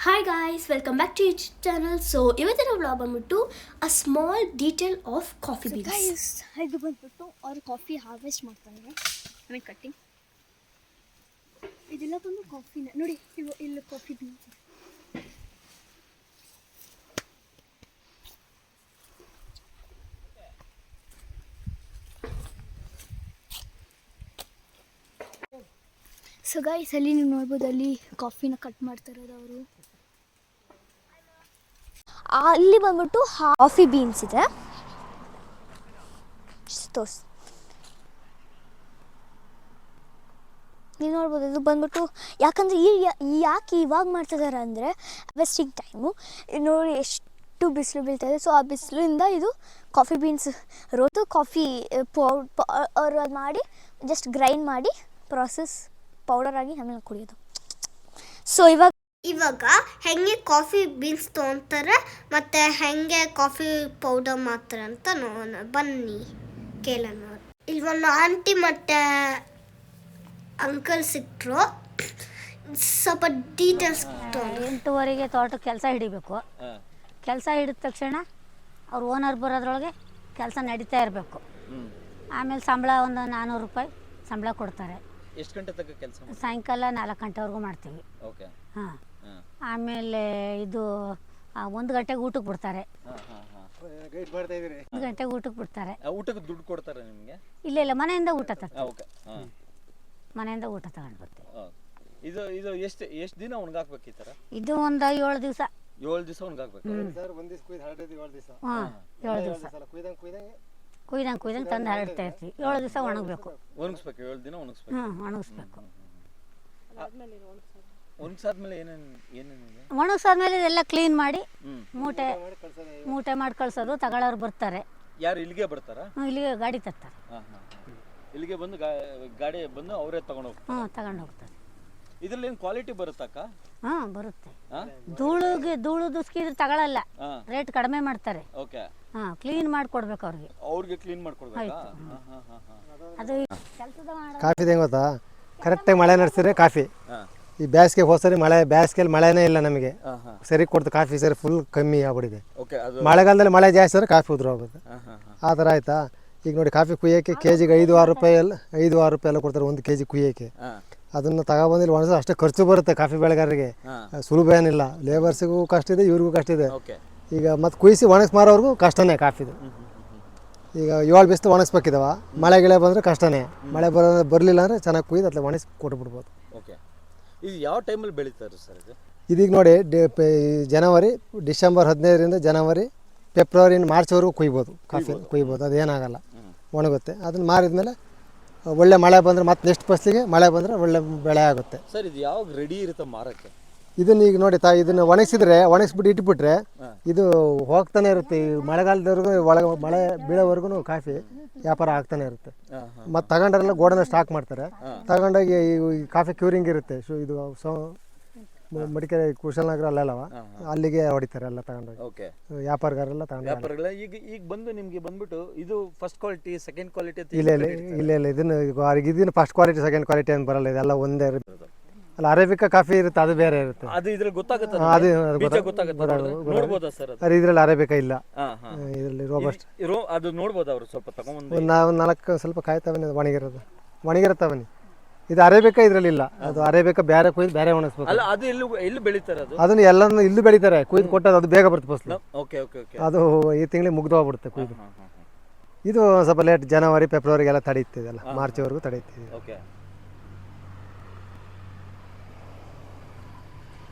Hi guys welcome back to YouTube channel so ಇವತ್ತಿನ vlog ಬಂದ್ಬಿಟ್ಟು a small detail of coffee beans ಇದು ಬಂದ್ಬಿಟ್ಟು ಅವ್ರು ಕಾಫಿ ಹಾರ್ವೆಸ್ಟ್ ಮಾಡ್ತಾರೆ ಮೀನ್ ಕಟ್ಟಿಂಗ್ ಇದೆಲ್ಲ ಬಂದು ಕಾಫಿನ ನೋಡಿ ಇಲ್ಲಿ ಕಾಫಿ ಬೀನ್ಸ್ ಸೊ ಗೈಸ್ ಅಲ್ಲಿ ನೀವು ನೋಡ್ಬೋದು ಅಲ್ಲಿ ಕಾಫಿನ ಕಟ್ ಮಾಡ್ತಾ ಅವರು ಅಲ್ಲಿ ಬಂದ್ಬಿಟ್ಟು ಕಾಫಿ ಬೀನ್ಸ್ ಇದೆ ತೋರ್ಸ್ ನೀವು ನೋಡ್ಬೋದು ಇದು ಬಂದ್ಬಿಟ್ಟು ಯಾಕಂದರೆ ಈ ಯಾಕೆ ಇವಾಗ ಮಾಡ್ತಿದ್ದಾರೆ ಅಂದರೆ ವೆಸ್ಟಿಂಗ್ ಟೈಮು ನೋಡಿ ಎಷ್ಟು ಬಿಸಿಲು ಬೀಳ್ತಾ ಇದೆ ಸೊ ಆ ಬಿಸಿಲಿಂದ ಇದು ಕಾಫಿ ಬೀನ್ಸ್ ರೋತು ಕಾಫಿ ಪೌಡ್ ಅವ್ರು ಮಾಡಿ ಜಸ್ಟ್ ಗ್ರೈಂಡ್ ಮಾಡಿ ಪ್ರಾಸೆಸ್ ಪೌಡರ್ ಆಗಿ ಆಮೇಲೆ ಕುಡಿಯೋದು. ಸೊ ಇವಾಗ ಇವಾಗ ಹೆಂಗೆ ಕಾಫಿ ಬೀನ್ಸ್ ತೊಗೊಂತಾರೆ ಮತ್ತು ಹೆಂಗೆ ಕಾಫಿ ಪೌಡರ್ ಮಾಡ್ತಾರೆ ಅಂತ ನೋಡೋಣ. ಬನ್ನಿ ಕೇಳೋಣ. ಇಲ್ಲಿ ಒಂದು ಆಂಟಿ ಮತ್ತು ಅಂಕಲ್ ಸಿಕ್ಕರು ಸ್ವಲ್ಪ ಡೀಟೇಲ್ಸ್ ಎಂಟುವರೆಗೆ ಎಂಟೂವರೆಗೆ ತೋಟ ಕೆಲಸ ಹಿಡಿಬೇಕು. ಕೆಲಸ ಹಿಡಿದ ತಕ್ಷಣ ಅವ್ರು ಓನರ್ ಬರೋದ್ರೊಳಗೆ ಕೆಲಸ ನಡೀತಾ ಇರಬೇಕು. ಆಮೇಲೆ ಸಂಬಳ ಒಂದು ನಾನ್ನೂರು ರೂಪಾಯಿ ಸಂಬಳ ಕೊಡ್ತಾರೆ. ಎಷ್ಟು ಗಂಟೆ ತನಕ ಕೆಲಸ ಸಾಯಂಕಾಲ ನಾಲ್ಕು ಗಂಟೆವರೆಗೂ ಮಾಡ್ತೀವಿ. ಓಕೆ. ಹಾಂ. ಆಮೇಲೆ ಇದು ಆ, ಒಂದು ಗಂಟೆಗೆ ಊಟಕ್ಕೆ ಬಿಡ್ತಾರೆ. ಗೈಡ್ ಮಾಡ್ತಾ ಹಾಂ ಒಂದು ಗಂಟೆಗೆ ಊಟಕ್ಕೆ ಬಿಡ್ತಾರೆ. ಊಟಕ್ಕೆ ದುಡ್ಡು ಕೊಡ್ತಾರೆ ನಿಮಗೆ? ಇಲ್ಲ ಇಲ್ಲ ಮನೆಯಿಂದ ಊಟ ತರ್ತೀವಿ ಓಕೆ. ಹಾಂ. ಮನೆಯಿಂದ ಊಟ ತಗೊಂಡು ಬರ್ತೀವಿ. ಇದು ಇದು ಎಷ್ಟು ಎಷ್ಟು ದಿನ ಒಣಗಾಕ್ಬೇಕು ಈ ಥರ? ಇದು ಒಂದು ಏಳು ದಿವಸ. ಏಳು ದಿವಸ ಒಣಗಾಕ್ಬೇಕು ಹಾಂ. ಏಳು ದಿವಸ. ಕುಯ್ದಂಗೆ ಕುಯ್ದಂಗೆ ತಂದು ಹರಡ್ತಾ ಇರ್ತೀವಿ. ಏಳು ದಿವಸ ಒಣಗಬೇಕು. ಒಣಗಿಸ್ಬೇಕು ಏಳು ದಿನ ಒಣಗಿಸ್ಬೇಕು. ಹ್ಞೂ ಒಣಗಿಸ್ಬೇಕು. ಒಣಗಿಸಾದ್ಮೇಲೆ ಏನೇನು ಏನೇನಿದೆ ಒಣಗಿಸಾದ್ಮೇಲೆ ಇದೆಲ್ಲ ಕ್ಲೀನ್ ಮಾಡಿ ಹ್ಞೂ ಮೂಟೆ ಮೂಟೆ ಮಾಡಿ ಕಳ್ಸೋದು ತಗೊಳ್ಳೋರು ಬರ್ತಾರೆ. ಯಾರು ಇಲ್ಲಿಗೆ ಬರ್ತಾರಾ? ಇಲ್ಲಿಗೆ ಗಾಡಿ ತರ್ತಾರೆ. ಹಾಂ ಹಾಂ ಇಲ್ಲಿಗೆ ಬಂದು ಗಾ- ಗಾಡಿ ಬಂದು ಅವರೇ ತಗೊಂಡು ಹೋಗ್ತಾರೆ ಹ್ಞೂ ತಗೊಂಡು ಹೋಗ್ತಾರೆ ಇದ್ರಲ್ಲಿ ಏನು ಕ್ವಾಲಿಟಿ ಬರುತ್ತಕ್ಕ ಹಾಂ ಬರುತ್ತೆ. ಧೂಳಿಗೆ ಧೂಳು ದುಸ್ಕಿದ್ರೆ ತಗೊಳ್ಳಲ್ಲ ಹಾಂ. ರೇಟ್ ಕಡಿಮೆ ಮಾಡ್ತಾರೆ. ಓಕೆ. ಹಾಂ ಕ್ಲೀನ್ ಮಾಡ್ಕೊಡ್ಬೇಕು ಅವ್ರಿಗೆ. ಅವ್ರಿಗೆ ಕ್ಲೀನ್ ಮಾಡ್ಕೊಡ್ಬೇಕಾ? ಹಾ, ಹಾಂ ಹಾಂ ಹಾಂ ಅದು ಕೆಲಸದ ಕಾಫಿ ಕಾಫಿದು ಹೆಂಗೆ ಗೊತ್ತಾ? ಕರೆಕ್ಟಾಗಿ ಮಳೆ ನಡೆಸಿದ್ರೆ ಕಾಫಿ. ಹಾಂ. ಈ ಬೇಸಿಗೆ ಹೋದ್ಸರಿ ಮಳೆ ಬೇಸಿಗೆಯಲ್ಲಿ ಮಳೆನೇ ಇಲ್ಲ ನಮಗೆ. ಹಾಂ ಹಾಂ. ಸರಿ ಕೊಡ್ತು ಕಾಫಿ ಸರಿ ಫುಲ್ ಕಮ್ಮಿ ಆಗ್ಬಿಟ್ಟಿದೆ. ಓಕೆ ಅದು ಮಳೆಗಾಲದಲ್ಲಿ ಮಳೆ ಜಾಸ್ತಿ ಆದರೆ ಕಾಫಿ ಉದ್ರ ಹೋಗುತ್ತೆ. ಆತರ ಹಾಂ ಹಾಂ. ಆ ಥರ ಆಯ್ತಾ? ಈಗ ನೋಡಿ ಕಾಫಿ ಕುಯ್ಯೋಕ್ಕೆ ಕೆ ಜಿಗೆ ಐದು ಆರು ರೂಪಾಯಿ ಎಲ್ಲ ಐದು ಆರು ರೂಪಾಯಿ ಎಲ್ಲ ಕೊಡ್ತಾರೆ ಒಂದು ಕೆ ಜಿ ಕುಯ್ಯೋಕ್ಕೆ. ಹಾಂ. ಅದನ್ನು ಇಲ್ಲಿ ಒಣಸ ಅಷ್ಟೇ ಖರ್ಚು ಬರುತ್ತೆ ಕಾಫಿ ಬೆಳೆಗಾರರಿಗೆ. ಸುಲಭ ಏನಿಲ್ಲ. ಲೇಬರ್ಸಿಗೂ ಕಷ್ಟ ಇದೆ ಇವ್ರಿಗೂ ಕಷ್ಟ ಇದೆ. ಈಗ ಮತ್ತೆ ಕುಯಿಸಿ ಒಣಗಿಸಿ ಮಾರೋರ್ಗೂ ಕಷ್ಟನೇ ಕಾಫಿದು. ಈಗ ಏಳು ಬಿಸಿಲು ಒಣಗಿಸ್ಬೇಕಿದಾವ. ಮಳೆ ಗಿಳೆ ಬಂದರೆ ಕಷ್ಟನೇ. ಮಳೆ ಬರೋ ಬರಲಿಲ್ಲ ಅಂದರೆ ಚೆನ್ನಾಗಿ ಕುಯ್ದು ಅಥವಾ ಒಣಗಿಸಿ ಕೊಟ್ಬಿಡ್ಬೋದು. ಓಕೆ ಇದು ಯಾವ ಟೈಮಲ್ಲಿ ಬೆಳೀತಾರೆ ಸರ್ ಇದು? ಇದೀಗ ನೋಡಿ ಜನವರಿ ಡಿಸೆಂಬರ್ ಹದಿನೈದರಿಂದ ಜನವರಿ ಫೆಬ್ರವರಿ ಮಾರ್ಚ್ವರೆಗೂ ಕುಯ್ಬೋದು. ಕಾಫಿ ಕುಯ್ಬೋದು. ಅದೇನಾಗಲ್ಲ. ಒಣಗುತ್ತೆ. ಅದನ್ನು ಮಾರಿದ್ಮೇಲೆ ಒಳ್ಳೆ ಮಳೆ ಬಂದರೆ ಮತ್ತೆ ನೆಕ್ಸ್ಟ್ ಫಸ್ಲಿಗೆ ಮಳೆ ಬಂದರೆ ಒಳ್ಳೆ ಬೆಳೆ ಆಗುತ್ತೆ. ಸರ್ ಇದು ಯಾವಾಗ ರೆಡಿ ಇರುತ್ತೆ ಮಾರಕ್ಕೆ? ಇದನ್ನ ಈಗ ನೋಡಿ ತಾ ಇದನ್ನ ಒಣಗಿಸಿದ್ರೆ ಒಣಗಿಸ್ಬಿಟ್ಟು ಇಟ್ಬಿಟ್ರೆ ಇದು ಹೋಗ್ತಾನೆ ಇರುತ್ತೆ. ಈ ಮಳೆಗಾಲದವರೆಗೂ ಒಳಗೆ ಮಳೆ ಬೀಳೋವರೆಗೂ ಕಾಫಿ ವ್ಯಾಪಾರ ಆಗ್ತಾನೆ ಇರುತ್ತೆ. ಮತ್ತೆ ತಗೊಂಡ್ರೆಲ್ಲ ಗೋಡನ ಸ್ಟಾಕ್ ಮಾಡ್ತಾರೆ. ತಗೊಂಡೋಗಿ ಈ ಈ ಕಾಫಿ ಕ್ಯೂರಿಂಗ್ ಇರುತ್ತೆ. ಸೊ ಇದು ಸೊ ಮಡಿಕೇರಿ ಕುಶಲನಗರ ಅಲ್ಲೆಲ್ಲವ ಅಲ್ಲಿಗೆ ಹೊಡಿತಾರೆ ಎಲ್ಲ ತಗೊಂಡೋಗಿ. ಓಕೆ. ವ್ಯಾಪಾರಗಾರೆಲ್ಲ ತಗೊಂಡು ವ್ಯಾಪಾರಗಳ ಈಗ ಈಗ ಬಂದು ನಿಮಗೆ ಬಂದ್ಬಿಟ್ಟು ಇದು ಫಸ್ಟ್ ಕ್ವಾಲಿಟಿ ಸೆಕೆಂಡ್ ಕ್ವಾಲಿಟಿ ಅಂತ ಇಲ್ಲ ಇಲ್ಲ ಇಲ್ಲ ಇಲ್ಲ ಇದನ್ನು ಈಗ ಇದನ್ನು ಫಸ್ಟ್ ಕ್ವಾಲಿಟಿ ಸೆಕೆಂಡ್ ಕ್ವಾಲಿಟಿ ಅಂತ ಬರಲ್ಲ ಇದೆಲ್ಲ ಒಂದೇ ಇರುತ್ತೆ. ಅಲ್ಲ ಅರೇಬಿಕಾ ಕಾಫಿ ಇರುತ್ತೆ ಅದು ಬೇರೆ ಇರುತ್ತೆ. ಅದು ಇದ್ರಲ್ಲಿ ಗೊತ್ತಾಗುತ್ತೆ ಅದು ಬೀಜ ಗೊತ್ತಾಗುತ್ತೆ ಗೊತ್ತಾಗ- ನೋಡ್ಬೋದಾ? ಸರ್ ಅದು? ಇದರಲ್ಲಿ ಅರೇಬಿಕಾ ಇಲ್ಲ. ಇದ್ರಲ್ಲಿ ರೋಬಸ್ಟ್ ಅದು ನೋಡ್ಬೋದು ಅವರು ಸ್ವಲ್ಪ ತಗೊಂಬಂದು? ಒಂದು ನಾವು ನಾಲ್ಕು ಸ್ವಲ್ಪ ಕಾಯ್ತಾವನಿ ಅದು ಒಣಗಿರೋದು. ಒಣಗಿರುತ್ತವನಿ. ಇದು ಅರೇಬೇಕಾ ಇದರಲ್ಲಿ ಇಲ್ಲ ಅದು ಅರೇಬೇಕಾ ಬೇರೆ ಕುಯ್ದು ಬೇರೆ ಒಣಗಿಸ್ಬೇಕು. ಅಲ್ಲ ಅದು ಇಲ್ಲಿ ಇಲ್ಲಿ ಬೆಳೀತಾರೆ ಅದು? ಅದನ್ನು ಎಲ್ಲನೂ ಇಲ್ಲಿ ಬೆಳಿತಾರೆ. ಕುಯ್ದು ಕೊಟ್ಟದ್ದು ಅದು ಬೇಗ ಬರುತ್ತೆ ಫಸ್ಲು. Okay okay okay. ಅದು ಈ ತಿಂಗಳಿಗೆ ಮುಗ್ದು ಹೋಗ್ಬಿಡುತ್ತೆ ಕುಯ್ದು ಇದು ಸ್ವಲ್ಪ ಲೇಟ್ ಜನವರಿ ಫೆಬ್ರವರಿಗೆಲ್ಲ ತಡೆಯುತ್ತೆ ಇದೆಲ್ಲ. ಮಾರ್ಚ್ವರೆಗೂ ತಡೆಯುತ್ತೆ ಓಕೆ.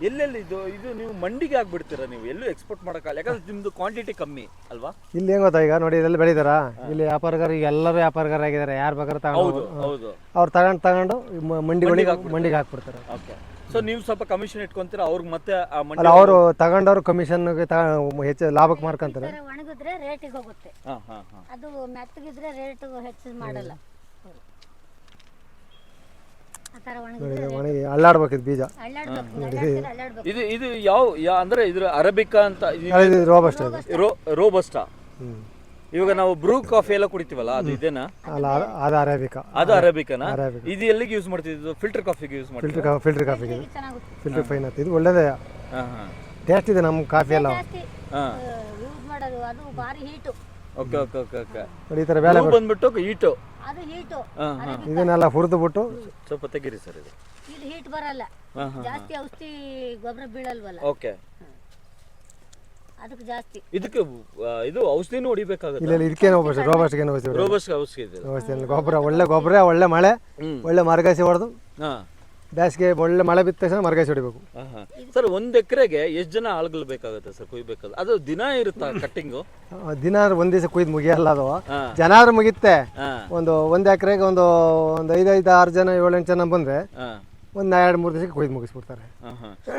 ಎಲ್ಲೆಲ್ಲಿ ಇದು ಇದು ನೀವು ಮಂಡಿಗೆ ಆಗ್ಬಿಡ್ತೀರಾ ನೀವು? ಎಲ್ಲೂ ಎಕ್ಸ್ಪೋರ್ಟ್ ಮಾಡೋಕ್ಕಾಗಲ್ಲ ಯಾಕಂದ್ರೆ ನಿಮ್ದು ಕ್ವಾಂಟಿಟಿ ಕಮ್ಮಿ ಅಲ್ವಾ? ಇಲ್ಲಿ ಏನ್ ಗೊತ್ತಾ ಈಗ? ನೋಡಿ ಇದೆಲ್ಲ ಬೆಳಿತಾರ? ಇಲ್ಲಿ ವ್ಯಾಪಾರಗಾರ ಈಗ ಎಲ್ಲರೂ ವ್ಯಾಪಾರಗಾರ ಆಗಿದ್ದಾರೆ. ಯಾರು ಬೇಕಾದ್ರೆ ಹೌದು ತಗೊಂಡು ಹೌದು. ಅವ್ರು ತಗೊಂಡು ತಗೊಂಡು ಮ- ಮಂಡಿಗಳಿಗೆ ಹಾಕ್ಬಿಡ್ತಾರೆ. ಮಂಡಿಗೆ ಹಾಕ್ಬಿಡ್ತಾರೆ? ಓಕೆ. ಸೊ ನೀವು ಸ್ವಲ್ಪ ಕಮಿಷನ್ ಇಟ್ಕೊಂತೀರಾ? ಅವ್ರಿಗೆ ಮತ್ತೆ ಆ ಮಂಡಿ ಅಲ್ಲ ಅವರು ತಗೊಂಡವ್ರು ಕಮಿಷನ್ಗೆ ತ ಹೆಚ್ಚು ಲಾಭಕ್ಕೆ ಮಾರ್ಕೊಂತಾರೆ. ಒಣಗಿದ್ರೆ ರೇಟಿಗೆ ಹೋಗುತ್ತೆ. ಹಾಂ ಹಾಂ ಹಾಂ. ಅದು ಮೆತ್ತಗಿದ್ರೆ ರೇಟ್ ಹೆಚ್ಚು ಮಾಡಲ್ಲ. ಆ ಥರ ಒಣಗಿದ್ರೆ ಒಣಗಿ ಇದು ಬೀಜ. ಅಳ್ಳಾಡ್ಬೇಕು ಅಳ್ಳಾಡ್ಸಿದ್ರೆ ಅಳ್ಳಾಡ್ಬೇಕು ಇದು ಇದು ಯಾವ ಯಾ ಅಂದ್ರೆ ಇದ್ರ ಅರಬಿಕಾ ಅಂತ ಇದು ರೋಬಸ್ಟ್ ಇದು. ರೋಬಸ್ಟಾ. ಹ್ಞೂ ಇವಾಗ ನಾವು ಬ್ರೂ ಕಾಫಿ ಎಲ್ಲ ಕುಡಿತೀವಲ್ಲ ಅದು ಇದೇನಾ? ಅಲ್ಲ ಅದು- ಅದು ಅರೇಬಿಕಾ. ಅದು ಅರೇಬಿಕನಾ? ಅರೇಬಿಕಾ. ಇದು ಎಲ್ಲಿಗೆ ಯೂಸ್ ಮಾಡ್ತಿದ್ದು ಫಿಲ್ಟರ್ ಕಾಫಿಗೆ ಯೂಸ್ ಮಾಡ್ತೀವಿ ಫಿಲ್ಟರ್ ಕಾ ಫಿಲ್ಟರ್ ಕಾಫಿಗೆ ಚೆನ್ನಾಗುತ್ತೆ. ಫಿಲ್ಟರ್ ಫೈನ್ ಅಂತ ಇದು ಒಳ್ಳೇದೇ. ಹಾಂ ಹಾ. ಟೇಸ್ಟ್ ಇದೆ ನಮ್ಮ ಕಾಫಿ ಎಲ್ಲ. ಜಾಸ್ತಿ ಯೂಸ್ ಮಾಡೋದು ಅದು ಭಾರಿ heat okay okay okay okay. ನೋಡಿ ಈ ಥರ ಬೇಳೆ ಹೂ ಬಂದ್ಬಿಟ್ಟು ಈಟು ಅದು ಹೀಟು. ಹಾ ಹಾ. ಇದನ್ನೆಲ್ಲ ಹುರಿದು ಬಿಟ್ಟು ಸ್ವಲ್ಪ ತೆಗೀರಿ ಸರ್ ಇದು. ಇದು ಹೀಟ್ ಬರಲ್ಲ. ಹಾ ಹಾ ಜಾಸ್ತಿ ಔಷಧಿ ಗೊಬ್ಬರ ಬೀಳಲ್ವಲ್ಲ. ಓಕೆ. ಅದಕ್ಕೆ ಜಾಸ್ತಿ. ಇದಕ್ಕೆ ಆ, ಇದು ಔಷಧಿನೂ ಹೊಡಿಬೇಕಾಗುತ್ತೆ? ಇಲ್ಲ ಇದಕ್ಕೇನು ಹೋಗ್ಬೋದು ರೋಬಸ್ಟ್ಗೇನು ಹೋಗ್ತೀವಿ ರೋಬಸ್ ಔಷಧಿ ಇದೆ. ಇಲ್ಲ ಗೊಬ್ಬರ ಒಳ್ಳೆ ಗೊಬ್ಬರ ಒಳ್ಳೆ ಮಳೆ ಒಳ್ಳೆ ಮಾರ್ಗಸಿ ಹೊಡೆದು ಹಾ. ಬೇಸಿಗೆ ಒಳ್ಳೆ ಮಳೆ ಬಿತ್ತ ತಕ್ಷಣ ಮರಗಾಸಿ ಹೊಡಿಬೇಕು. ಹಾ, ಹಾ. ಸರ್ ಒಂದ್ ಎಕರೆಗೆ ಎಷ್ಟು ಜನ ಆಳುಗಳು ಬೇಕಾಗುತ್ತೆ ಸರ್ ಕುಯ್ಬೇಕಾದ್ರೆ? ಅದು ದಿನ ಇರುತ್ತಾ ಕಟ್ಟಿಂಗು? ದಿನ ಒಂದ್ ದಿವಸ ಕುಯ್ದು ಮುಗಿಯಲ್ಲ ಅದು. ಜನಾದ್ರು ಜನಾರು ಮುಗಿತ್ತೆ ಒಂದು ಒಂದ್ ಎಕರೆಗೆ ಒಂದು ಒಂದು ಐದೈದು ಆರು ಜನ ಏಳೆಂಟು ಜನ ಬಂದ್ರೆ ಒಂದ್ ಎರಡು ಮೂರು ದಿವಸಕ್ಕೆ ಕೊಯ್ದು ಮುಗಿಸ್ಬಿಡ್ತಾರೆ.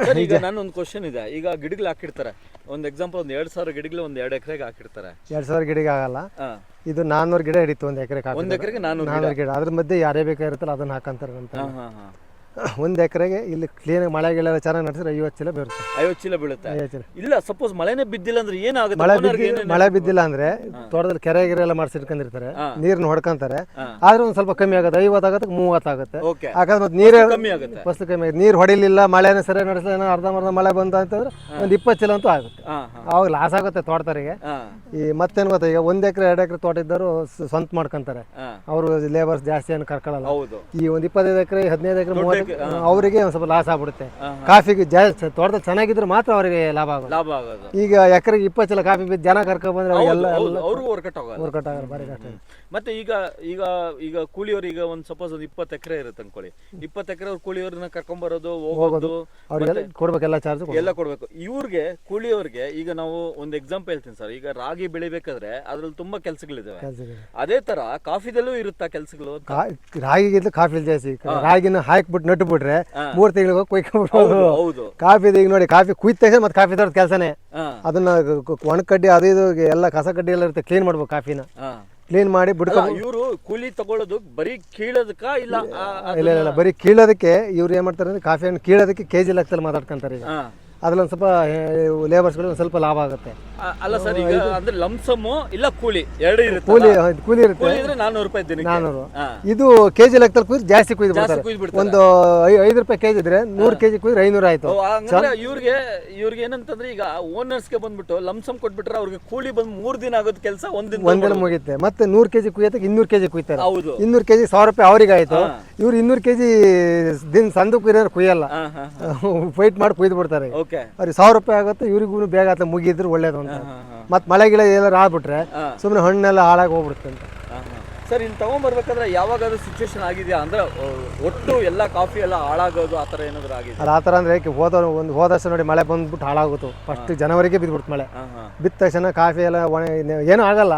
ಸರ್ ಈಗ ನಾನು ಒಂದು ಕ್ವಶನ್ ಇದೆ. ಈಗ ಗಿಡಗಳು ಹಾಕಿರ್ತಾರೆ ಒಂದ್ ಎಕ್ಸಾಂಪಲ್ ಒಂದು ಎರಡ್ ಸಾವಿರ ಗಿಡಗಳು ಒಂದು ಎರಡು ಎಕರೆಗೆ ಹಾಕಿರ್ತಾರೆ ಎರಡ್ ಸಾವಿರ ಗಿಡಗೆ ಆಗಲ್ಲ. ಇದು ನಾನ್ನೂರು ಗಿಡ ಹಿಡಿತು ಒಂದು ಎಕರೆಗೆ ಒಂದು ಎಕರೆಗೆ ನಾನು ನಾನ್ನೂರು ಗಿಡ. ಅದ್ರ ಮಧ್ಯೆ ಯಾರೇ ಬೇಕಾಗಿರುತ್ತಲ್ಲ ಅದನ್ನ ಹಾಕಂತಾರೆ ಅಂತ. ಒಂದು ಎಕರೆಗೆ ಇಲ್ಲಿ ಕ್ಲೀನ್ ಮಳೆ ಗಿಳೆಲ್ಲ ಚೆನ್ನಾಗಿ ನಡೆಸಿದ್ರೆ ಐವತ್ತು ಚೀಲ ಬರುತ್ತೆ ಐವತ್ತು ಚೀಲ ಬೀಳುತ್ತೆ. ಐವತ್ತು ಚೀಲ. ಇಲ್ಲ ಸಪೋಸ್ ಮಳೆನೇ ಬಿದ್ದಿಲ್ಲ ಅಂದ್ರೆ ಏನಾಗುತ್ತೆ? ಮಳೆ owner ಗೆ ಬಿದ್ದಿ ಏನೇನು- ಮಳೆ ಬಿದ್ದಿಲ್ಲ ಅಂದ್ರೆ ತೋಟದಲ್ಲಿ ಕೆರೆ ಗಿರೆ ಎಲ್ಲ ಮಾಡಿಸಿಟ್ಕೊಂಡಿರ್ತಾರೆ. ನೀರನ್ನ ಹೊಡ್ಕೊಂತಾರೆ. ಆದ್ರೆ ಒಂದು ಸ್ವಲ್ಪ ಕಮ್ಮಿ ಆಗುತ್ತೆ. ಐವತ್ತು ಆಗುತ್ತೆ ಮೂವತ್ತು ಆಗುತ್ತೆ. ಯಾಕಂದ್ರೆ ಮತ್ತೆ ನೀರೇ ಕಮ್ಮಿ ಆಗುತ್ತೆ. ಫಸ್ಟ್ ಕಮ್ಮಿ ಆಗುತ್ತೆ. ನೀರು ಹೊಡಿಲಿಲ್ಲ ಮಳೆನೇ ಸರಿಯಾಗಿ ನಡೆಸಲಿಲ್ಲ ಏನೋ ಅರ್ಧಂಬರ್ಧ ಮಳೆ ಬಂತ ಅಂತಂದ್ರೆ ಒಂದು ಇಪ್ಪತ್ತು ಚೀಲ ಅಂತೂ ಆಗುತ್ತೆ. ಅವಾಗ ಲಾಸ್ ಆಗುತ್ತೆ ತೋಟದವರಿಗೆ ಈ ಮತ್ತೇನು ಗೊತ್ತಾ ಈಗ ಒಂದು ಎಕರೆ ಎರಡು ಎಕರೆ ತೋಟ ಇದ್ದರು ಸ್ವಂತ ಮಾಡ್ಕೊಂತಾರೆ. ಅವರು ಲೇಬರ್ಸ್ ಜಾಸ್ತಿ ಏನು ಕರ್ಕೊಳ್ಳಲ್ಲ. ಈ ಒಂದು ಇಪ್ಪತ್ತೈದು ಎಕರೆ ಹದಿನೈದು ಎಕರೆ ಮೂವತ್ತು ಅವರಿಗೆ ಒಂದು ಸ್ವಲ್ಪ ಲಾಸ್ ಆಗ್ಬಿಡುತ್ತೆ. ಕಾಫಿ ಕಾಫಿಗೆ ಜಾಸ್ತಿ ತೋಟದಲ್ಲಿ ಚೆನ್ನಾಗಿದ್ರೆ ಮಾತ್ರ ಅವರಿಗೆ ಲಾಭ ಆಗುತ್ತೆ ಲಾಭ ಆಗೋದು. ಈಗ ಎಕರೆಗೆ ಇಪ್ಪತ್ತು ಸಲ ಕಾಫಿ ಬಿದ್ದು ಜನ ಕರ್ಕೊಂಡ್ ಬಂದ್ರೆ ಎಲ್ಲ ಅವ್ರಿಗೂ ವರ್ಕಟ್ ಆಗೋದು. ವರ್ಕಟ್ ಆಗೋದು ಭಾರಿ ಕಷ್ಟ ಮತ್ತೆ ಈಗ ಈಗ ಈಗ ಕೂಲಿಯವರು ಈಗ ಒಂದು ಸಪೋಸ್ ಒಂದು ಇಪ್ಪತ್ತು ಎಕರೆ ಇರುತ್ತೆ ಅನ್ಕೊಳ್ಳಿ. ಇಪ್ಪತ್ತು ಎಕರೆ ಅವ್ರು ಕೂಲಿಯವ್ರನ್ನ ಕರ್ಕೊಂಡ್ ಬರೋದು ಹೋಗೋದು ಅವ್ರಿಗೆಲ್ಲ ಕೊಡ್ಬೇಕೆಲ್ಲ ಚಾರ್ಜ್ ಎಲ್ಲ ಕೊಡ್ಬೇಕು. ಇವ್ರಿಗೆ ಕೂಲಿಯವ್ರಿಗೆ ಈಗ ನಾವು ಒಂದು ಎಕ್ಸಾಂಪಲ್ ಹೇಳ್ತೀನಿ ಸರ್. ಈಗ ರಾಗಿ ಬೆಳಿಬೇಕಾದ್ರೆ ಅದ್ರಲ್ಲಿ ತುಂಬಾ ಕೆಲ್ಸಗಳಿದಾವೆ. ಅದೇ ತರ ಕಾಫಿದಲ್ಲೂ ಇರುತ್ತಾ ಕೆಲಸಗಳು ರಾಗಿ ರಾಗಿಗಿಂತ ಕಾಫಿ ಜಾಸ್ತಿ. ರಾಗಿನ ಹಾಕ್ಬಿಟ್ಟು ನಟ್ಟು ಬಿಟ್ರೆ ಮೂರ್ ತಿಂಗಳಿಗೆ ಕೊಯ್ಕೊಂಡ್ಬಿಡ್ಬೋದು ಹೌದು ಕಾಫಿ ಈಗ ನೋಡಿ ಕಾಫಿ ಕುಯ್ದ ತಕ್ಷಣ ಮತ್ತೆ ಕಾಫಿ ತೋಟದ ಕೆಲಸನೇ. ಅದನ್ನ ಅದನ್ನ ಒಣಕಡ್ಡಿ ಅದು ಇದು ಎಲ್ಲ ಕಸ ಕಡ್ಡಿ ಎಲ್ಲ ಇರುತ್ತೆ ಕ್ಲೀನ್ ಮಾಡ್ಬೇಕು ಕಾಫಿನ. ಕ್ಲೀನ್ ಮಾಡಿ ಬಿಡ್ಕೊ ಇವರು ಕೂಲಿ ತಗೊಳ್ಳೋದು ಬರೀ ಕೀಳೋದಕ್ಕ ಇಲ್ಲ ಇಲ್ಲ ಇಲ್ಲ ಬರೀ ಕೀಳೋದಕ್ಕೆ ಇವ್ರು ಏನ್ ಮಾಡ್ತಾರೆ ಅಂದ್ರೆ ಹಣ್ಣು ಕೀಳೋದಕ್ಕೆ ಕೆಜಿ ಲೆಕ್ಕದಲ್ಲಿ ಮಾತಾಡ್ಕೊಂತಾರೆ ಈಗ. ಅದ್ರಲ್ಲಿ ಒಂದು ಸ್ವಲ್ಪ ಲೇಬರ್ಸ್ಗಳಿಗೆ ಒಂದು ಸ್ವಲ್ಪ ಲಾಭ ಆಗುತ್ತೆ. ಅಲ್ಲ ಸರ್ ಈಗ ಅಂದ್ರೆ ಲಂಸಮ್ಮು ಇಲ್ಲ ಕೂಲಿ? ಎರಡು ಇರುತ್ತೆ ಕೂಲಿ ಕೂಲಿ ಇರುತ್ತೆ. ಕೂಲಿ ಇದ್ರೆ ನಾನ್ನೂರು ರೂಪಾಯಿ ದಿನಕ್ಕೆ. ನಾನ್ನೂರು. ಇದು ಕೆ ಜಿ ಲೆಕ್ಕದಲ್ಲಿ ಕುಯ್ದು ಜಾಸ್ತಿ ಕುಯ್ದು ಬಿಡ್ತಾರೆ. ಒಂದು ಐದು ರೂಪಾಯಿ ಕೆಜಿ ಇದ್ರೆ ನೂರು ಕೆಜಿ ಕುಯ್ದ್ರೆ ಐನೂರು ಆಯ್ತು. ಇವ್ರಿಗೆ ಇವ್ರಿಗೆ ಏನಂತಂದ್ರೆ ಈಗ ಓನರ್ಸ್ಗೆ ಬಂದ್ಬಿಟ್ಟು ಲಂಸಮ್ ಕೊಟ್ಬಿಟ್ರೆ ಅವ್ರಿಗೆ ಕೂಲಿ ಬಂದು ಮೂರ್ ದಿನ ಆಗೋದ್ ಕೆಲಸ ಒಂದಿನ ಒಂದಿನ ಮುಗಿಯುತ್ತೆ. ಮತ್ತೆ ನೂರು ಕೆಜಿ ಕುಯ್ಯಕ್ಕೆ ಇನ್ನೂರು ಕೆಜಿ ಕುಯ್ತಾರೆ. ಹೌದು. ಇನ್ನೂರು ಕೆಜಿ ಸಾವಿರ ರೂಪಾಯಿ ಅವ್ರಿಗೆ ಆಯ್ತು. ಇವ್ರು ಇನ್ನೂರು ಕೆಜಿ ದಿನ ಸಂದು ಕುಯ್ಯೋರು ಕುಯ್ಯಲ್ಲ. ಫೈಟ್ ಮಾಡಿ ಕುಯ್ದು ಬಿಡ್ತಾರೆ. ಅವ್ರಿಗೆ ಸಾವಿರ ರೂಪಾಯಿ ಆಗುತ್ತೆ ಇವ್ರಿಗೂ ಬೇಗ ಆತ ಮುಗಿದ್ರೆ ಒಳ್ಳೇದು ಅಂತ. ಮತ್ತೆ ಮಳೆ ಗಿಳೆ ಎಲ್ಲ ಆಗ್ಬಿಟ್ರೆ ಸುಮ್ಮನೆ ಹಣ್ಣೆಲ್ಲ ಹಾಳಾಗಿ ಹೋಗ್ಬಿಡುತ್ತೆ ಅಂತ. ಸರ್ ಇಲ್ಲಿ ತಗೊಂಡ್ಬರ್ಬೇಕಂದ್ರೆ ಯಾವಾಗಾದ್ರೂ ಸಿಚುವೇಶನ್ ಆಗಿದೆಯಾ? ಅಂದ್ರೆ ಒಟ್ಟು ಎಲ್ಲ ಕಾಫಿ ಎಲ್ಲ ಹಾಳಾಗೋದು ಆ ಥರ ಏನಾದ್ರು ಆಗಿದೆ ಅದು ಆ ಥರ ಅಂದರೆ ಹೋದ ಒಂದು ಹೋದ ವರ್ಷ ನೋಡಿ ಮಳೆ ಬಂದ್ಬಿಟ್ಟು ಹಾಳಾಗೋದು. ಫಸ್ಟ್ ಜನವರಿಗೆ ಬಿದ್ಬಿಡ್ತು ಮಳೆ. ಬಿದ್ದ ತಕ್ಷಣ ಕಾಫಿ ಎಲ್ಲ ಒಣ ಏನೂ ಆಗಲ್ಲ.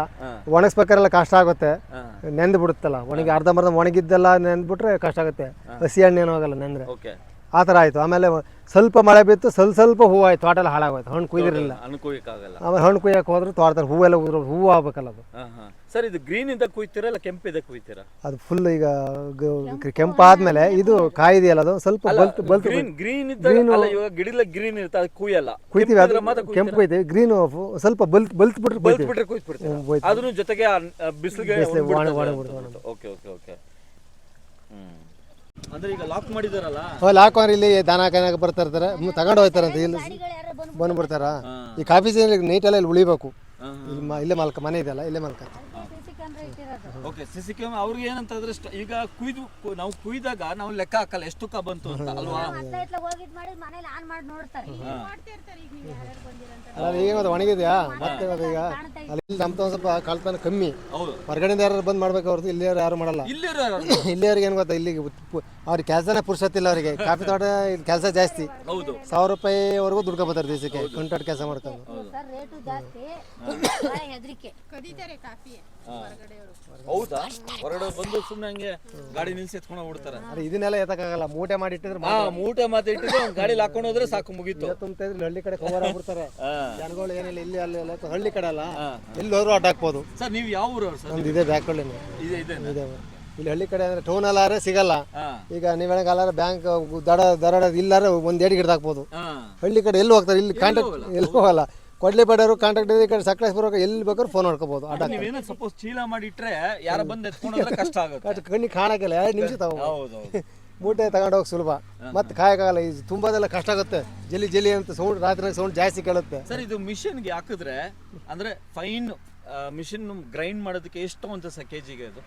ಒಣಗಿಸ್ಬೇಕಾರೆಲ್ಲ ಕಷ್ಟ ಆಗುತ್ತೆ. ನೆಂದ್ಬಿಡುತ್ತಲ್ಲ ನೆಂದು ಬಿಡುತ್ತಲ್ಲ. ಒಣಗಿ ಅರ್ಧಂಬರ್ಧ ಒಣಗಿದ್ದೆಲ್ಲ ನೆಂದ್ಬಿಟ್ರೆ ಕಷ್ಟ ಆಗುತ್ತೆ. ಹಸಿ ಹಣ್ಣು ಏನೂ ಆಗಲ್ಲ ನೆಂದ್ರೆ. ಓಕೆ. ಆ ಥರ ಆಯಿತು. ಆಮೇಲೆ ಸ್ವಲ್ಪ ಮಳೆ ಬಿತ್ತು ಸ್ವಲ್ಪ ಸ್ವಲ್ಪ ಹೂವು ಆಯ್ತು ತೋಟ ಎಲ್ಲ ಹಾಳಾಗೋಯ್ತು. ಹಣ್ಣು ಕುಯ್ದಿರಲಿಲ್ಲ. ಅನುಕೂಯಕ್ಕಾಗಲ್ಲ ಆಮೇಲೆ ಹಣ್ಣು ಕುಯ್ಯಕ್ಕೆ ಹೋದ್ರೆ ತೋಟದಲ್ಲಿ ಹೂವೆಲ್ಲ ಉದ್ರ ಹೂವು ಆಗ್ಬೇಕಲ್ಲ ಅದು. ಸರ್ ಇದು ಗ್ರೀನ್ ಇಂದ ಕುಯ್ತೀರಾ ಇಲ್ಲ ಇದಕ್ಕೆ ಕುಯ್ತೀರಾ? ಅದು ಫುಲ್ ಈಗ ಗ- ಕೆಂಪಾದ್ಮೇಲೆ ಇದು ಕಾಯಿದೆಯಲ್ಲ ಅದು ಸ್ವಲ್ಪ ಬಲ್ತ್ ಬಲ್ತ್ ಗ್ರೀನ್ ಗ್ರೀನ್ ಇದ್ದ ಅಲ್ಲ ಇವಾಗ ಗಿಡಲ ಗ್ರೀನ್ ಇರುತ್ತೆ ಅದು ಕುಯ್ಯಲ್ಲ. ಕುಯ್ತೀವಿ ಅದ್ರ ಅದು ಮಾತ್ರ ಕೆಂಪು ಕುಯ್ತೀವಿ. ಗ್ರೀನ್ ಸ್ವಲ್ಪ ಬಲ್ತ್ ಬಲ್ತ್ ಬಿಟ್ರೆ ಬಲ್ತ್ ಬಿಟ್ರೆ. ಅದ್ರ ಜೊತೆಗೆ ಬಿಸಿಲಿಗೆ ಓಕೆ ಓಕೆ ಓಕೆ. ಈಗ ಲಾಕ್ ಮಾಡಿ ಇಲ್ಲಿ ದಾನ ಕಾಯನಾಗ ಬರ್ತಾ ಇರ್ತಾರೆ. ತಗೊಂಡು ಹೋಗ್ತಾರೆ ಅಂತ ಇಲ್ಲಿ ಬಂದ್ಬಿಡ್ತಾರ. ಈ ಕಾಫಿ ನೈಟ್ ಎಲ್ಲ ಇಲ್ಲಿ ಉಳಿಬೇಕು. ಇಲ್ಲಿ ಮ- ಇಲ್ಲೇ ಮಲ್ಕ ಮನೆ ಇದೆಯಲ್ಲ ಇಲ್ಲೇ ಮಲ್ಕ ಓಕೆ ಸಿಸಿ ಕ್ಯಾಮ್ ಅವ್ರಿಗೆ ಏನಂತಂದ್ರೆ ಸ್ಟ್- ಈಗ ಕುಯ್ದು ಕು- ನಾವು ಕುಯ್ದಾಗ ನಾವು ಲೆಕ್ಕ ಹಾಕಲ್ಲ ಎಷ್ಟು ಕ ಬಂತು ಅಂತ ಅಲ್ವಾ? ಹೋಗಿದ್ ಮಾಡಿ ಮನೇಲಿ ಆನ್ ಮಾಡಿ ನೋಡ್ತಾರೆ. ಅಲ್ಲ ಈಗ ಅದು ಒಣಗಿದ್ಯಾ? ಮತ್ತೆ ಅದು ಈಗ? ಅಲ್ಲಿ ನಮ್ಮ ಸ್ವಲ್ಪ ಕಳ್ತನ ಕಮ್ಮಿ. ಹೌದು. ಹೊರಗಡೆಯಿಂದ ಯಾರು ಬಂದ್ ಮಾಡ್ಬೇಕು ಅವ್ರದ್ದು ಇಲ್ಲಿ ಯಾರು ಮಾಡಲ್ಲ. ಇಲ್ಲಿರೋ ಇಲ್ಲಿಯವ್ರಿಗೆ ಏನು ಗೊತ್ತಾ ಇಲ್ಲಿಗೆ ಪು- ಅವ್ರಿಗೆ ಕೆಲಸನೇ ಪುರ್ಸತ್ತಿಲ್ಲ ಅವರಿಗೆ. ಕಾಫಿ ತೋಟ ಇಲ್ಲಿ ಕೆಲಸ ಜಾಸ್ತಿ. ಹೌದು. ಸಾವಿರ ರೂಪಾಯಿವರೆಗೂ ದುಡ್ಕೊ ಬರ್ತಾರೆ ದಿವಸಕ್ಕೆ ಕಂಟಾಟ್ ಕೆಲಸ ಮಾಡ್ಕೊಂಡು. ಸರ್ ರೇಟು ಜಾಸ್ತಿ. ಹೆದರಿಕೆ. ಹೌದಾ? ಹೊರಗಡೆ ಬಂದು ಸುಮ್ಮನೆ ಹಂಗೆ ಗಾಡಿ ನಿಲ್ಸಿ ಎತ್ಕೊಂಡು ಹೋಗ್ಬಿಡ್ತಾರೆ. ಅರೆ ಇದನ್ನೆಲ್ಲ ಎತ್ತಕ್ಕಾಗಲ್ಲ. ಮೂಟೆ ಮಾಡಿ ಇಟ್ಟಿದ್ರೆ ಹಾ ಮೂಟೆ ಮಾತು ಇಟ್ಟಿದ್ರೆ ಒಂದು ಗಾಡಿ ಹಾಕೊಂಡು ಹೋದ್ರೆ ಸಾಕು ಮುಗೀತು. ತುಂಬ್ತಾ ಇದ್ರೆ ಹಳ್ಳಿ ಕಡೆ ಕವರ್ ಆಗ್ಬಿಡ್ತಾರೆ. ಜನಗಳು ಏನಿಲ್ಲ ಇಲ್ಲಿ ಅಲ್ಲಿ ಎಲ್ಲ ಹಳ್ಳಿ ಕಡೆ ಅಲ್ಲ ಎಲ್ಲಿ ಹೋದ್ರು ಅಡ್ಡ ಹಾಕ್ಬೋದು. ಸರ್ ನೀವು ಯಾವ ಊರು ಸರ್? ನಮ್ದು ಇದೆ ಬ್ಯಾಕ್ ಹಳ್ಳಿ ಇದೆ ಇದೆ ಇದೆ. ಇಲ್ಲಿ ಹಳ್ಳಿ ಕಡೆ ಅಂದ್ರೆ ಟೌನ್ ಅಲ್ಲಾರೆ ಸಿಗಲ್ಲ. ಈಗ ನೀವ್ ಅಲ್ಲಾರ ಬ್ಯಾಂಕ್ ದಡ ದರಡ ಇಲ್ಲಾರ ಒಂದ್ ಏಡಿ ಗಿಡ ಹಾಕ್ಬೋದು. ಹಳ್ಳಿ ಕಡೆ ಎಲ್ಲೂ ಹೋಗ್ತಾರೆ ಇಲ್ಲಿ ಕಾಂಟ್ಯಾಕ್ಟ್ ಎಲ್ಲಿ ಹೋಗಲ್ಲ. ಕೊಡ್ಲಿ ಬಡವರು ಕಾಂಟ್ಯಾಕ್ಟ್ ಈ ಕಡೆ ಸಕಲೇಶ್ಪುರ ಎಲ್ಲಿ ಬೇಕಾದ್ರೂ ಫೋನ್ ಮಾಡ್ಕೋಬಹುದು ಆಟ ನೀವೇನೋ ಸಪೋಸ್ ಚೀಲ ಮಾಡಿಟ್ರೆ ಯಾರು ಬಂದು ಎತ್ಕೊಂಡು ಹೋದ್ರೆ ಕಷ್ಟ ಆಗುತ್ತೆ. ಕಣ್ಣಿಗೆ ಕಾಣಕ್ಕಿಲ್ಲ ಎರಡು ನಿಮಿಷ ತಗೋ. ಹೌದು ಹೌದು ಮೂಟೆ ತಗೊಂಡೋಗಿ ಸುಲಭ. ಮತ್ತೆ ಕಾಯಕ್ಕಾಗಲ್ಲ ಇದು ತುಂಬಾದೆಲ್ಲ ಕಷ್ಟ ಆಗುತ್ತೆ. ಜಲ್ಲಿ ಜಲ್ಲಿ ಅಂತ ಸೌಂಡ್ ರಾತ್ರಿ ಸೌಂಡ್ ಜಾಸ್ತಿ ಕೇಳುತ್ತೆ. ಸರ್ ಇದು ಮಿಷನ್ಗೆ ಹಾಕಿದ್ರೆ ಅಂದ್ರೆ ಫೈನ್ ಮಿಷಿನ್ ಗ್ರೈಂಡ್ ಮಾಡೋದಕ್ಕೆ ಎಷ್ಟು ಅಂತ ಸರ್ ಕೆಜಿಗೆ ಅದು.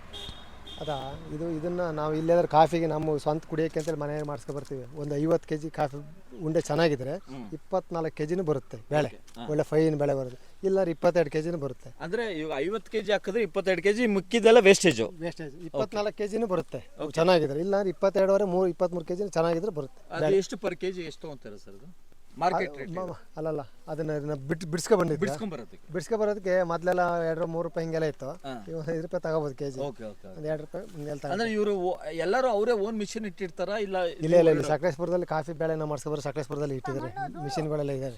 ಅದಾ ಇದು ಇದನ್ನ ನಾವು ಇಲ್ಲೇದ್ರೆ ಕಾಫಿಗೆ ನಮ್ಮ ಸ್ವಂತ ಕುಡಿಯೋಕೆ ಅಂತೇಳಿ ಮನೆಗೆ ಮಾಡಿಸ್ಕೊ ಬರ್ತೀವಿ. ಒಂದು ಐವತ್ತು ಕೆ ಜಿ ಕಾಫಿ ಉಂಡೆ ಚೆನ್ನಾಗಿದ್ರೆ ಇಪ್ಪತ್ನಾಲ್ಕು ಕೆ ಜಿನೂ ಬರುತ್ತೆ ಬೆಳೆ. ಒಳ್ಳೆ ಫೈನ್ ಬೆಳೆ ಬರುತ್ತೆ ಇಲ್ಲ ಇಪ್ಪತ್ತೆರಡು ಕೆ ಜಿನೂ ಬರುತ್ತೆ. ಅಂದ್ರೆ ಇವಾಗ ಐವತ್ತು ಕೆಜಿ ಹಾಕಿದ್ರೆ ಇಪ್ಪತ್ತೆರಡು ಕೆಜಿ ಮುಕ್ಕಿದೆಲ್ಲ ವೇಸ್ಟೇಜು ವೇಸ್ಟೇಜ್ ಇಪ್ಪತ್ನಾಲ್ಕು ಕೆ ಜಿನೂ ಬರುತ್ತೆ. ಚೆನ್ನಾಗಿದೆ ಚೆನ್ನಾಗಿದ್ರೆ. ಇಲ್ಲಾಂದ್ರೆ ಇಪ್ಪತ್ತೆರಡುವರೆ ಮೂರು ಇಪ್ಪತ್ತ್ಮೂರು ಕೆ ಜಿನೂ ಚೆನ್ನಾಗಿದ್ರೆ ಬರುತ್ತೆ. ಎಷ್ಟು ಪರ್ ಕೆಜಿ ಎಷ್ಟು ಅಂತಾರೆ ಸರ್ ಅದು? ಮಾರ್ಕೆಟ್ ರೇಟ್ ಅಲ್ಲಲ್ಲ ಅದನ್ನ ಅದನ್ನ ಬಿಟ್ಟು ಬಿಡ್ಸ್ಕೊ ಬಂದಿದ್ದೆ ಬಿಡಿಸ್ಕೊಂಡ್ ಬರೋದಕ್ಕೆ ಬಿಡ್ಸ್ಕೊ ಬರೋದಕ್ಕೆ ಮೊದಲೆಲ್ಲ ಎರಡು ಮೂರು ರೂಪಾಯಿ ಹಿಂಗೆಲ್ಲ ಇತ್ತು. ಇವಾಗ ಐದು ರೂಪಾಯಿ ತಗೋಬೋದು ಕೆ ಜಿ ಓಕೆ ಓಕೆ. ಒಂದು ಎರಡು ರೂಪಾಯಿ ಹಿಂಗೆಲ್ಲ ತಗೋ ಅಂದ್ರೆ ಇವರು ಎಲ್ಲರೂ ಅವರೇ ಓನ್ ಮಿಷಿನ್ ಇಟ್ಟಿರ್ತಾರ ಇಲ್ಲ ಇಲ್ಲ ಇಲ್ಲ ಇಲ್ಲಿ. ಸಕಲೇಶ್ಪುರದಲ್ಲಿ ಕಾಫಿ ಬೆಳೆನ ಮಾಡ್ಸ್ಕೊಬಾರ ಸಕಲೇಶ್ಪುರದಲ್ಲಿ ಇಟ್ಟಿದ್ದಾರೆ. ಮಿಷಿನ್ಗಳೆಲ್ಲ ಇದ್ದಾರೆ.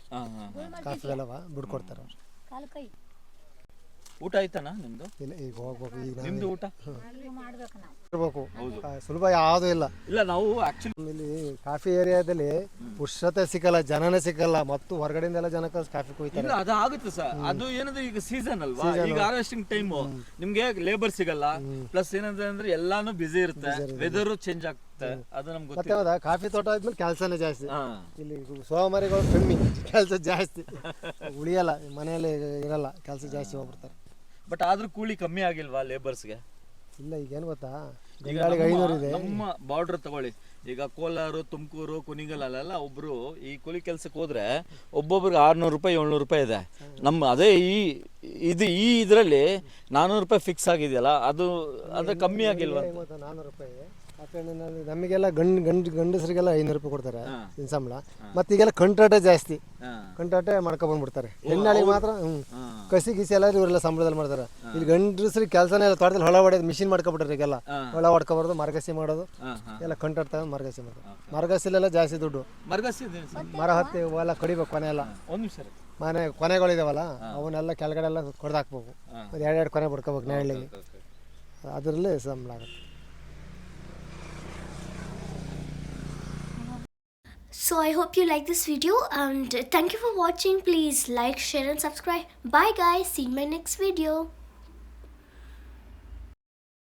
ಕಾಫಿ ಎಲ್ಲವ ಬಿಡ್ಕೊಡ್ತಾರೆ ಅವ್ರು. ಕಾಲು ಕೈ. ಊಟ ಆಯ್ತಾನ ನಿಮ್ದು? ಇಲ್ಲ ಈಗ ಹೋಗ್ಬೇಕು ಈಗ ನಾನು ನಿಮ್ದು ಊಟ? ಇರ್ಬೇಕು. ಆ, ಸುಲಭ ಯಾವುದೂ ಇಲ್ಲ. ಇಲ್ಲ ನಾವು ಆಕ್ಚುಲಿ ಇಲ್ಲಿ ಕಾಫಿ ಏರಿಯಾದಲ್ಲಿ ಪುರುಷತೆ ಸಿಗಲ್ಲ ಜನನೇ ಸಿಗಲ್ಲ ಮತ್ತು ಹೊರಗಡೆಯಿಂದೆಲ್ಲ ಜನ ಜನಕ್ಕೆ ಕಾಫಿ ಕುಯ್ತಾರೆ. ಇಲ್ಲ ಅದು ಆಗುತ್ತೆ ಸರ್. ಅದು ಏನಂದ್ರೆ ಈಗ ಸೀಸನ್ ಅಲ್ವಾ? ಈಗ ಹಾರ್ವೆಸ್ಟಿಂಗ್ ಟೈಮ್ ನಿಮ್ಗೆ ಲೇಬರ್ ಸಿಗಲ್ಲ. ಪ್ಲಸ್ ಏನಂದ್ರೆ ಅಂದ್ರೆ ಎಲ್ಲಾನು ಬಿಸಿ ಇರುತ್ತೆ. ವೆದರ್ ಚೇಂಜ್ ಆಗ್ತದೆ ಅದು ನಮ್ಗೆ ಮತ್ತೆ ಗೊತ್ತಿಲ್ಲ. ಹೌದಾ? ಕಾಫಿ ತೋಟ ಆದ್ಮೇಲೆ ಕೆಲಸನೇ ಜಾಸ್ತಿ. ಹಾ. ಇಲ್ಲಿ ಸೋಮಾರಿಗಳು ಕಮ್ಮಿ ಕೆಲಸ ಜಾಸ್ತಿ. ಉಳಿಯಲ್ಲ ಮನೆಯಲ್ಲಿ ಇರಲ್ಲ ಕೆಲಸ ಜಾಸ್ತಿ ಹೋಗ್ಬಿಡ್ತಾರೆ. ಬಟ್ ಆದ್ರೂ ಕೂಲಿ ಕಮ್ಮಿ ಆಗಿಲ್ವಾ ಲೇಬರ್ಸ್ಗೆ ಇಲ್ಲ ಈಗ ಏನು ಗೊತ್ತಾ? ಈಗ ನಮ್ಮ- ಐನೂರು ಇದೆ. ನಮ್ಮ ಬಾರ್ಡರ್ ತಗೊಳ್ಳಿ. ಈಗ ಕೋಲಾರ ತುಮಕೂರು ಕುನಿಗಲ್ ಅಲ್ಲೆಲ್ಲ ಒಬ್ರು ಈ ಕೂಲಿ ಕೆಲ್ಸಕ್ಕೆ ಹೋದ್ರೆ ಒಬ್ಬೊಬ್ರಿಗೆ ಆರ್ನೂರು ರೂಪಾಯಿ ಏಳ್ನೂರು ರೂಪಾಯಿ ಇದೆ. ನಮ್ಮ ಅದೇ ಈ ಇದು ಈ ಇದರಲ್ಲಿ ನಾನ್ನೂರು ರೂಪಾಯಿ ಫಿಕ್ಸ್ ಆಗಿದೆಯಲ್ಲ ಅದು ಅಂದ್ರೆ ಕಮ್ಮಿ ಆಗಿಲ್ವಾ ನಾನ್ನೂರು ರೂಪಾಯಿ. ಆ ನಮಗೆಲ್ಲ ಗಂಡ್ ಗಂಡ್ ಗಂಡಸರಿಗೆಲ್ಲ ಐನೂರು ರೂಪಾಯಿ ಕೊಡ್ತಾರೆ ಇನ್ ಸಂಬಳ. ಮತ್ತೆ ಈಗೆಲ್ಲ ಕಂಟ್ರಾಟೇ ಜಾಸ್ತಿ. ಕಂಟ್ರಾಟೆ ಮಾಡ್ಕೊಂಡ್ಬಂದ್ಬಿಡ್ತಾರೆ ಹೆಣ್ಣಾಳಿಗೆ ಮಾತ್ರ ಹ್ಞೂ ಕಸಿ ಗಿಸಿ ಎಲ್ಲ ಇವರೆಲ್ಲ ಸಂಬಳದಲ್ಲಿ ಮಾಡ್ತಾರೆ. ಇಲ್ಲಿ ಗಂಡಸ್ರಿಗೆ ಕೆಲಸನೇ ಇಲ್ಲ ತೋಟದಲ್ಲಿ ಹೊಳ ಹೊಡೆಯೋದು ಮಿಷಿನ್ ಮಾಡ್ಕೊಬಿಟ್ರೆ ಈಗೆಲ್ಲ. ಹೊಳ ಹೊಡ್ಕೊಬಾರ್ದು ಮರಗಸಿ ಮಾಡೋದು. ಎಲ್ಲ ಕಂಟ್ರಾಟ್ ತಗೊಂಡು ಮರಗಸಿ ಮಾಡೋದು. ಮರಗಸಿಲೆಲ್ಲ ಜಾಸ್ತಿ ದುಡ್ಡು. ಮರ ಹತ್ತಿ ಎಲ್ಲ ಕಡಿಬೇಕು ಕೊನೆ ಎಲ್ಲ. ಮನೆ ಕೊನೆಗಳಿದಾವಲ್ಲ ಅವನ್ನೆಲ್ಲ ಕೆಳಗಡೆ ಎಲ್ಲ ಕೊಡ್ದಾಕ್ಬೇಕು ಎರಡು ಎರಡು ಕೊನೆ ಬಿಡ್ಕೋಬೇಕು ನೆರಳಿಗೆ. ಅದರಲ್ಲಿ ಸಂಬಳ ಆಗುತ್ತೆ. So I hope you like this video and thank you for watching. Please like, share and subscribe. Bye guys. See you in my next video.